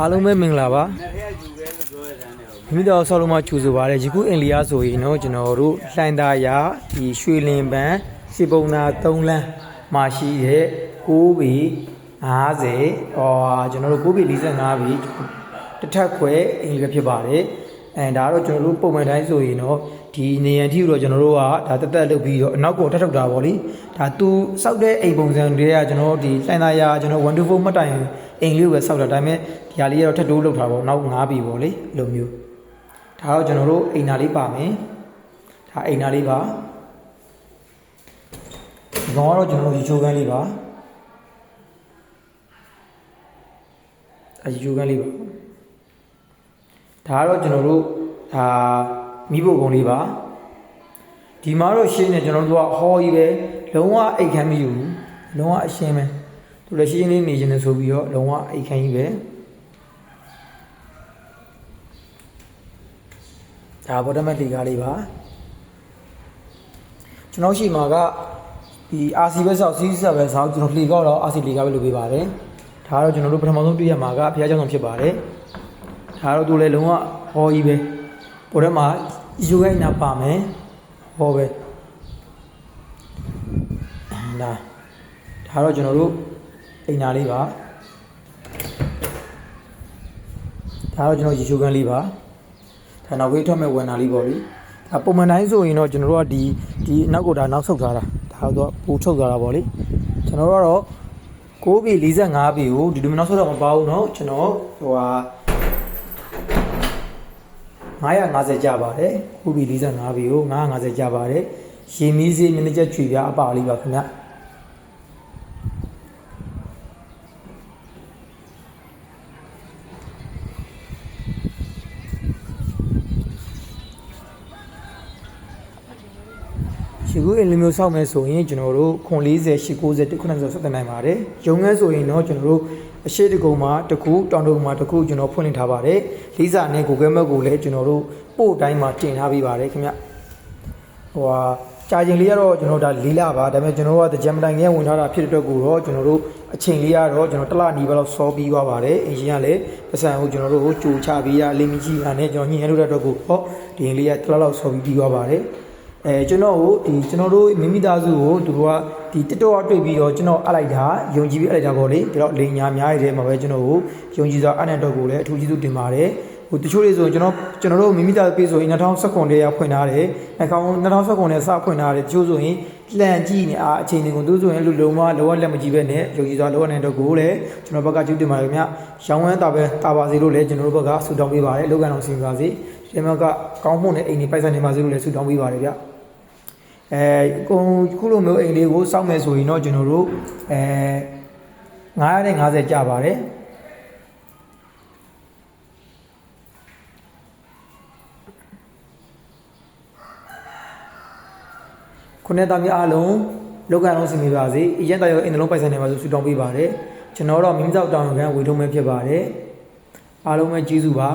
အားလုံးပဲမင်္ဂလာပါမိတော်ဆောက်လုံးမချူဆိုပါရယ်ယခုအင်လီယာဆိုရင်တော့ကျွန်တော်တို့လှိုင်သာယာဒီရွှေလင်ပန်းစီပုံနာ3လမ်းမှာရှိတဲ့6ဘီ50ဟောကျွန်တော်တို့6ဘီ45ဘီတစ်ထပ်ခွဲအင်လီယာဖြစ်ပါတယ် အဲဒါကတော့ကျွန်တော်တို့ပုံမှန်တိုင်းဆိုရင်တော့ဒီနေရန်ထိတော့ကျွန်တော်တို့ကဒါတက်တက်လုပ်ပြီးတော့အနောက်ကိုထပ်ထုတ်တာပေါ့လေဒါသူစောက်တဲ့အိမ်ပုံစံတွေကကျွန်တော်တို့ဒီလှိုင်သာယာကျွန်တော်124မှတ်တိုင်အိမ်လေးကိုပဲစောက်တာဒါပေမဲ့ဒီဟာလေးကတော့ထပ်တိုးလုပ်တာပေါ့နောက်9ပြီပေါ့လေအဲ့လိုမျိုးဒါတော့ကျွန်တော်တို့အိမ်နာလေးပါမယ်ဒါအိမ်နာလေးပါဒီကောင်ကတော့ကျွန်တော်တို့ရေချိုးကန်းလေးပါအရေချိုးကန်းလေးပါ ဒါကတော့ကျွန်တော်တို့ဒါမိဖို့ကုံလေးပါဒီမှာတော့ရှင်းနေကျွန်တော်တို့ကဟောကြီးပဲလုံးဝအိတ်ခမ်းမယူဘူးလုံးဝအရှင်းပဲသူလည်းရှင်းရှင်းလေးနေခြင်းနဲ့ဆိုပြီးတော့လုံးဝအိတ်ခမ်းကြီးပဲဒါဘောတမက်လီကားလေးပါကျွန်တော်ရှိမှာကဒီ RC ပဲဆောက်စီးဆက်ပဲဆောက်ကျွန်တော်လီကောက်တော့ RC လီကားပဲလုပ်ပေးပါတယ်ဒါကတော့ကျွန်တော်တို့ပထမဆုံးတွေ့ရမှာကဘုရားကျောင်းဆောင်ဖြစ်ပါတယ် ဒါတော့သူလည်းလုံးဝဟောကြီးပဲပေါ်ထဲမှာယူခိုင်းနာပါမယ်ဟောပဲဒါဒါတော့ကျွန်တော်တို့အိမ်နာလေးပါဒါတော့ကျွန်တော်ရေချိုးကန်းလေးပါဒါနောက်ဝေးထွက်မဲ့ဝန်နာလေးပေါ့လေဒါပုံမှန်တိုင်းဆိုရင်တော့ကျွန်တော်တို့ကဒီဒီအနောက်ကဒါနောက်ဆုတ်ထားတာဒါတော့ပူချုပ်သွားတာပေါ့လေကျွန်တော်တို့ကတော့6ပြီ45ပြီကိုဒီလိုမျိုးနောက်ဆုတ်တော့မပါဘူးเนาะကျွန်တော်ဟိုဟာ 950ကျပါတယ်ခုပြီ45ပြီကို950ကျပါတယ်ရေမီးစေးမင်းချက်ချွေပြအပါလေးပါခင်ဗျရှိခုအင်လီမျိုးစောက်မယ်ဆိုရင်ကျွန်တော်တို့ခွန်40 80 90 90ဆက်တင်နိုင်ပါတယ်ရုံငန်းဆိုရင်တော့ကျွန်တော်တို့ အရှိတကုံမှာတစ်ခုတောင်တုံမှာတစ်ခုကျွန်တော်ဖွင့်လှစ်ထားပါတယ်လေးစာနဲ့ Google Map ကိုလည်းကျွန်တော်တို့ပို့တိုင်းမှာတင်ထားပေးပါတယ်ခင်ဗျဟိုဟာကြာချိန်လေးကတော့ကျွန်တော်ဒါလေးလပါဒါပေမဲ့ကျွန်တော်တို့ကတကြံမတိုင်ကြီးဝင်ထားတာဖြစ်တဲ့အတွက်ကိုတော့ကျွန်တော်တို့အချိန်လေးကတော့ကျွန်တော်တစ်လနီးပါးလောက်စောပြီးသွားပါတယ်အင်ရှင်ကလည်းပတ်စံကိုကျွန်တော်တို့ကိုကြိုချပြီးရလင်းမကြီးတာနဲ့ကျွန်တော်ညှိနှိုင်းလို့တဲ့အတွက်ကိုဟောဒီရင်လေးကတစ်လလောက်စောပြီးပြီးသွားပါတယ် အဲကျွန်တော်ကိုဒီကျွန်တော်တို့မိမိသားစုကိုသူတို့ကဒီတက်တော့တွေ့ပြီးတော့ကျွန်တော်အပ်လိုက်တာယုံကြည်ပြီးအပ်လိုက်တာပေါ့လေဒါတော့လိန်ညာများရတဲ့မှာပဲကျွန်တော်ကိုယုံကြည်စွာအနက်တော့ကိုလည်းအထူးကျေးဇူးတင်ပါတယ်ဟိုတချို့တွေဆိုရင်ကျွန်တော်ကျွန်တော်တို့မိမိသားပေးဆိုရင်2019တည်းကဖွင့်ထားတယ်။အကောင်2019နဲ့စဖွင့်ထားတယ်တချို့ဆိုရင်လှန်ကြည့်နေအားအချိန်တွေကိုသူဆိုရင်လူလုံးဝလောကလက်မကြည့်ပဲနဲ့ယုံကြည်စွာလောကနေတော့ကိုလည်းကျွန်တော်ဘက်ကကျေးဇူးတင်ပါတယ်ခင်ဗျ။ရောင်းဝမ်းတာပဲတာပါစေလို့လည်းကျွန်တော်တို့ဘက်ကဆုတောင်းပေးပါတယ်။လောကန်အောင်ဆင်ပါစေ။ဒီမှာကကောင်းမှုနဲ့အိမ်နေပိုက်ဆံနေပါစေလို့လည်းဆုတောင်းပေးပါတယ်ဗျ။ အဲကိုခုလိုမျိုးအိမ်လေးကိုစောင့်မယ်ဆိုရင်တော့ကျွန်တော်တို့အဲ950ကျပါတယ်။ခုနှစ်သားများအားလုံးလောကန်လုံးစင်မိပါစေအရင်တရောအင်တလုံးပိုက်ဆိုင်နေပါဆိုဆုတောင်းပေးပါတယ်ကျွန်တော်တော့မိမိသောတောင်းခံဝေထုံးမဲ့ဖြစ်ပါတယ်အားလုံးပဲကျေးဇူးပါ